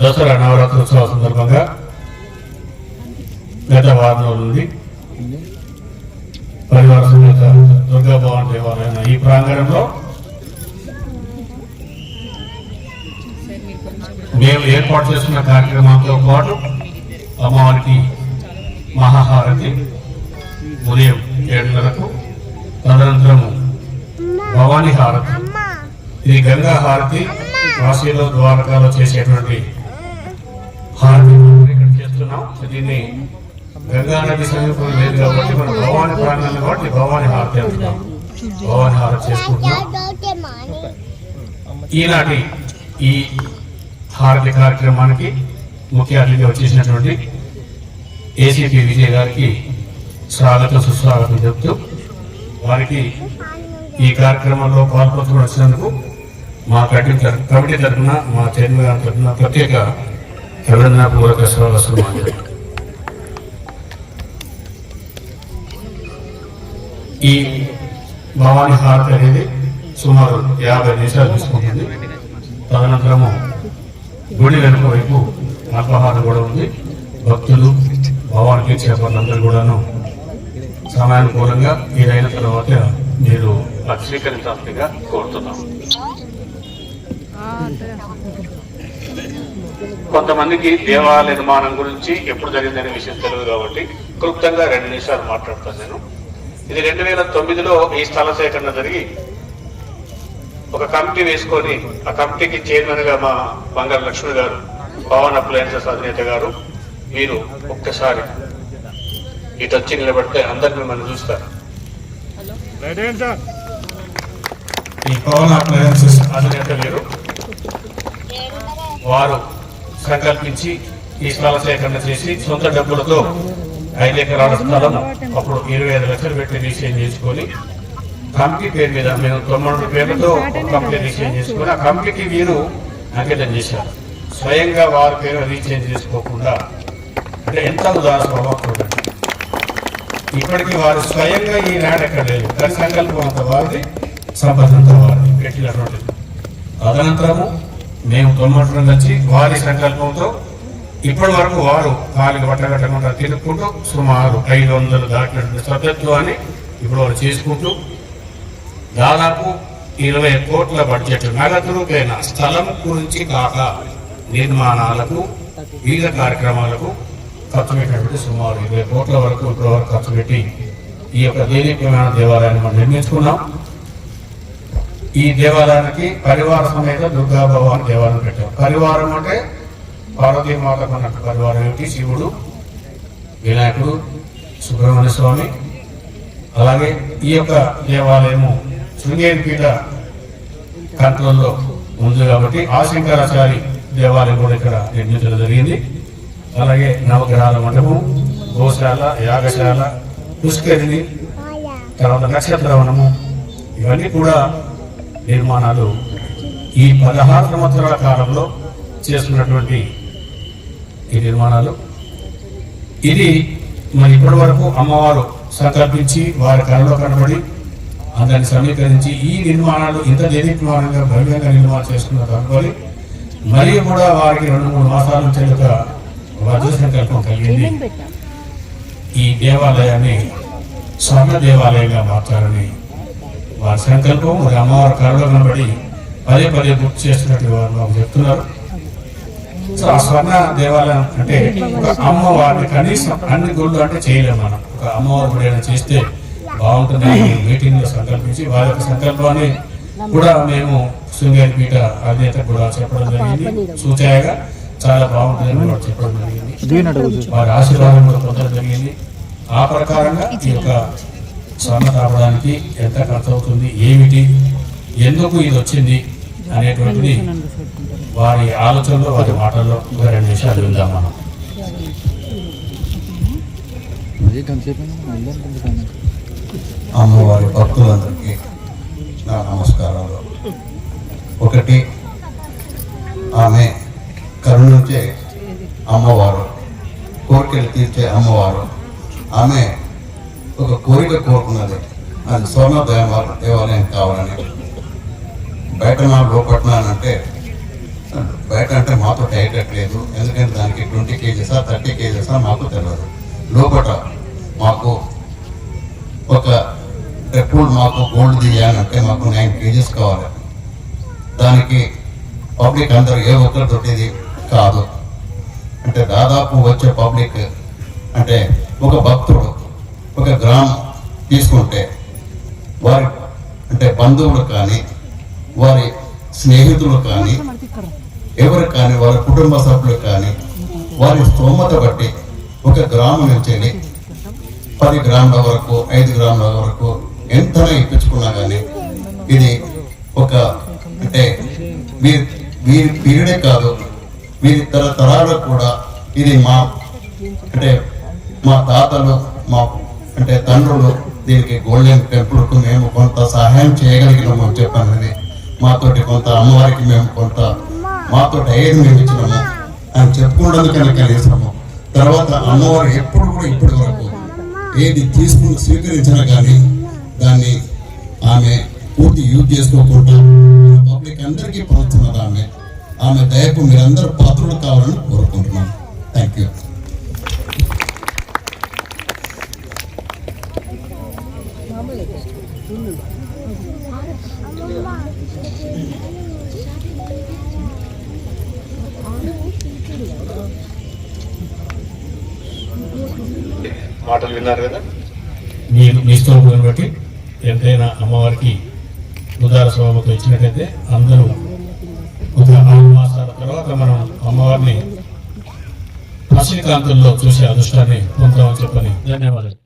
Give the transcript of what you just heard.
దసరా నవరాత్రోత్సవ సందర్భంగా గత వారం నుండి పరివార సమేత దుర్గా భవన్ దేవాలయం ఈ ప్రాంగణంలో మేము ఏర్పాటు చేస్తున్న కార్యక్రమంతో పాటు అమ్మవారికి మహాహారతి ఉదయం ఏడున్నరకు తదనంతరము భవానీ హారతి ఇది గంగా హారతి కాశీలో ద్వారకాలో చేసేటువంటి హారతి ఇక్కడ చేస్తున్నాం. దీన్ని గంగా నది సమీపం లేదు కాబట్టి మనం భవాని ప్రాంగణం కాబట్టి భవాని హారతి అంటున్నాం. భవాని హారతి చేసుకుంటున్నాం. ఈనాటి ఈ హారతి కార్యక్రమానికి ముఖ్య అతిథిగా వచ్చేసినటువంటి ఏసీపీ విజయ్ గారికి స్వాగతం సుస్వాగతం చెప్తూ వారికి ఈ కార్యక్రమంలో పాల్పంచుకుని వచ్చినందుకు మా కమిటీ తర- కమిటీ తరఫున మా చైర్మన్ గారి తరఫున ప్రత్యేక అభినందనపూర్వక స్వాగతం ఈ భవానీ హారతి అనేది సుమారు యాభై నిమిషాలు తీసుకుంటుంది. తదనంతరము గుడి వెనుక వైపు అల్పహారం కూడా ఉంది. భక్తులు భవానికి చేపలందరూ కూడాను సమయానుకూలంగా ఏదైన తర్వాత మీరు అది స్వీకరించాల్సిందిగా కోరుతున్నాం కొంతమందికి దేవాలయ నిర్మాణం గురించి ఎప్పుడు జరిగిందనే విషయం తెలియదు కాబట్టి క్లుప్తంగా రెండు నిమిషాలు మాట్లాడతాను నేను. ఇది రెండు వేల తొమ్మిదిలో ఈ స్థల సేకరణ జరిగి ఒక కమిటీ వేసుకొని ఆ కమిటీకి చైర్మన్గా మా బంగారు లక్ష్మి గారు పవన్ అప్లయన్సెస్ అధినేత గారు మీరు ఒక్కసారి ఇటు వచ్చి నిలబడితే అందరు మిమ్మల్ని చూస్తారు. ఈ పవన్ అప్లయన్సెస్ అధినేత మీరు వారు సంకల్పించి ఈ స్థల సేకరణ చేసి సొంత డబ్బులతో ఐదు ఎకరాల స్థలం అప్పుడు ఇరవై ఐదు లక్షలు పెట్టి రీసేన్ చేసుకొని కమిటీ పేరు మీద మేము తొమ్మిది పేర్లతో ఒక కమిటీ రీచేంజ్ చేసుకొని ఆ కమిటీకి వీరు అంకితం చేశారు. స్వయంగా వారి పేరు రీచేంజ్ చేసుకోకుండా అంటే ఎంత ఉదార స్వభావం చూడండి. ఇప్పటికీ వారు స్వయంగా ఈ నాడు ఎక్కడ లేదు కానీ సంకల్పం అంత వారిది సంపదంత వారిది. పెట్టినటువంటిది. తదనంతరము మేము తొమ్మిది వచ్చి వారి సంకల్పంతో ఇప్పటి వరకు వారు కాలికి పట్టగట్టకుండా తిరుక్కుంటూ సుమారు ఐదు వందలు దాటినటువంటి సభ్యత్వాన్ని ఇప్పుడు వారు చేసుకుంటూ దాదాపు ఇరవై కోట్ల బడ్జెట్ నగదు రూపేణ స్థలం గురించి కాక నిర్మాణాలకు వివిధ కార్యక్రమాలకు ఖర్చు పెట్టినటువంటి సుమారు ఇరవై కోట్ల వరకు ఇప్పటి వరకు ఖర్చు పెట్టి ఈ యొక్క దేదీప్యమైన దేవాలయాన్ని మనం నిర్మించుకున్నాం. ఈ దేవాలయానికి పరివార సమేత దుర్గా దేవాలయం పెట్టాం పరివారం అంటే పార్వతీమాతకు ఉన్నట్టు పరివారం ఏమిటి? శివుడు వినాయకుడు సుబ్రహ్మణ్య స్వామి. అలాగే ఈ యొక్క దేవాలయము శృంగేరి పీఠ కంట్రోల్లో ఉంది కాబట్టి ఆ శంకరాచారి దేవాలయం కూడా ఇక్కడ నిర్మించడం జరిగింది. అలాగే నవగ్రహాల మండపం గోశాల యాగశాల పుష్కరిణి తర్వాత నక్షత్రవనము ఇవన్నీ కూడా నిర్మాణాలు ఈ పదహారు సంవత్సరాల కాలంలో చేస్తున్నటువంటి ఈ నిర్మాణాలు. ఇది మరి ఇప్పటి వరకు అమ్మవారు సంకల్పించి వారి కళలో కనబడి అందరిని సమీకరించి ఈ నిర్మాణాలు ఇంత నిర్మాణంగా భవ్యంగా నిర్మాణం చేసుకున్న అనుకోని మరియు కూడా వారికి రెండు మూడు మాసాల నుంచి ఒక వజ్ర సంకల్పం కలిగింది. ఈ దేవాలయాన్ని స్వర్ణ దేవాలయంగా మార్చాలని వారి సంకల్పం మరి అమ్మవారి కళలో కనబడి పదే పదే గుర్తు చేస్తున్నట్టు వారు మాకు చెప్తున్నారు. సో ఆ స్వర్ణ దేవాలయం అంటే ఒక అమ్మవారిని కనీసం అన్ని గుళ్ళు అంటే చేయలేము మనం. ఒక అమ్మవారి గుడి చేస్తే బాగుంటుంది మీటింగ్లో సంకల్పించి వారి యొక్క సంకల్పాన్ని కూడా మేము శృంగేరి పీఠ అధినేత కూడా చెప్పడం జరిగింది. సూచాయగా చాలా బాగుంటుందని కూడా చెప్పడం జరిగింది. వారి ఆశీర్వాదం కూడా పొందడం జరిగింది. ఆ ప్రకారంగా ఈ యొక్క స్వర్ణ తాపడానికి ఎంత ఖర్చు అవుతుంది ఏమిటి? ఎందుకు ఇది వచ్చింది అనేటువంటిది వారి ఆలోచనలో వారి మాటల్లో ఒక రెండు నిమిషాలు విందాం మనం. అమ్మవారి భక్తులందరికీ నా నమస్కారాలు. ఒకటి ఆమె కరుణించే అమ్మవారు కోరికలు తీర్చే అమ్మవారు. ఆమె ఒక కోరిక కోరుకున్నది. నాకు స్వర్ణ దేవాలయం దేవాలయం కావాలని. బయట నా లోపట్నానంటే బయట అంటే మాతో అయ్యేటట్లేదు ఎందుకంటే దానికి ట్వంటీ కేజీసా థర్టీ కేజీసా మాకు తెలియదు లోపట మాకు ఒక పూల్ మాకు గోల్డ్ తీయాలంటే మాకు నైన్ కేజీస్ కావాలి. దానికి పబ్లిక్ అందరూ ఏ ఒక్కరితోటిది కాదు. అంటే దాదాపు వచ్చే పబ్లిక్ అంటే ఒక భక్తుడు గ్రామం తీసుకుంటే వారి అంటే బంధువులు కానీ వారి స్నేహితులు కానీ ఎవరు కానీ వారి కుటుంబ సభ్యులు కానీ వారి స్తోమత బట్టి ఒక గ్రామం నుంచి పది గ్రాముల వరకు ఐదు గ్రాముల వరకు ఎంతనే ఇప్పించుకున్నా కానీ ఇది ఒక అంటే వీరి వీరి పీరియడే కాదు వీరి తరతరాలకు కూడా ఇది మా అంటే మా తాతలు మా అంటే తండ్రులు దీనికి గోల్డెన్ టెంపుల్కు మేము కొంత సహాయం చేయగలిగినాము అని చెప్పానని మాతోటి కొంత అమ్మవారికి మేము కొంత మాతో అయ్యేది మేము ఇచ్చినాము అని చెప్పుకున్నందుకని కనీసము తర్వాత అమ్మవారు ఎప్పుడు కూడా ఇప్పటి వరకు ఏది తీసుకుని స్వీకరించినా కానీ దాన్ని ఆమె పూర్తి యూజ్ చేసుకోకుండా పబ్లిక్ అందరికీ పంచుతున్నది ఆమె ఆమె దయకు మీరందరూ పాత్రలు కావాలని కోరుకుంటున్నాను. Thank you. మాటలు విన్నారు కదా? మీరు మీ స్తోమతను బట్టి ఎంతైనా అమ్మవారికి ఉదార స్వభావంతో ఇచ్చినట్టయితే అందరూ ఒక ఆరు మాసాల తర్వాత మనం అమ్మవారిని పశ్చిమకాంతంలో చూసే అదృష్టాన్ని పొందామని చెప్పని ధన్యవాదాలు.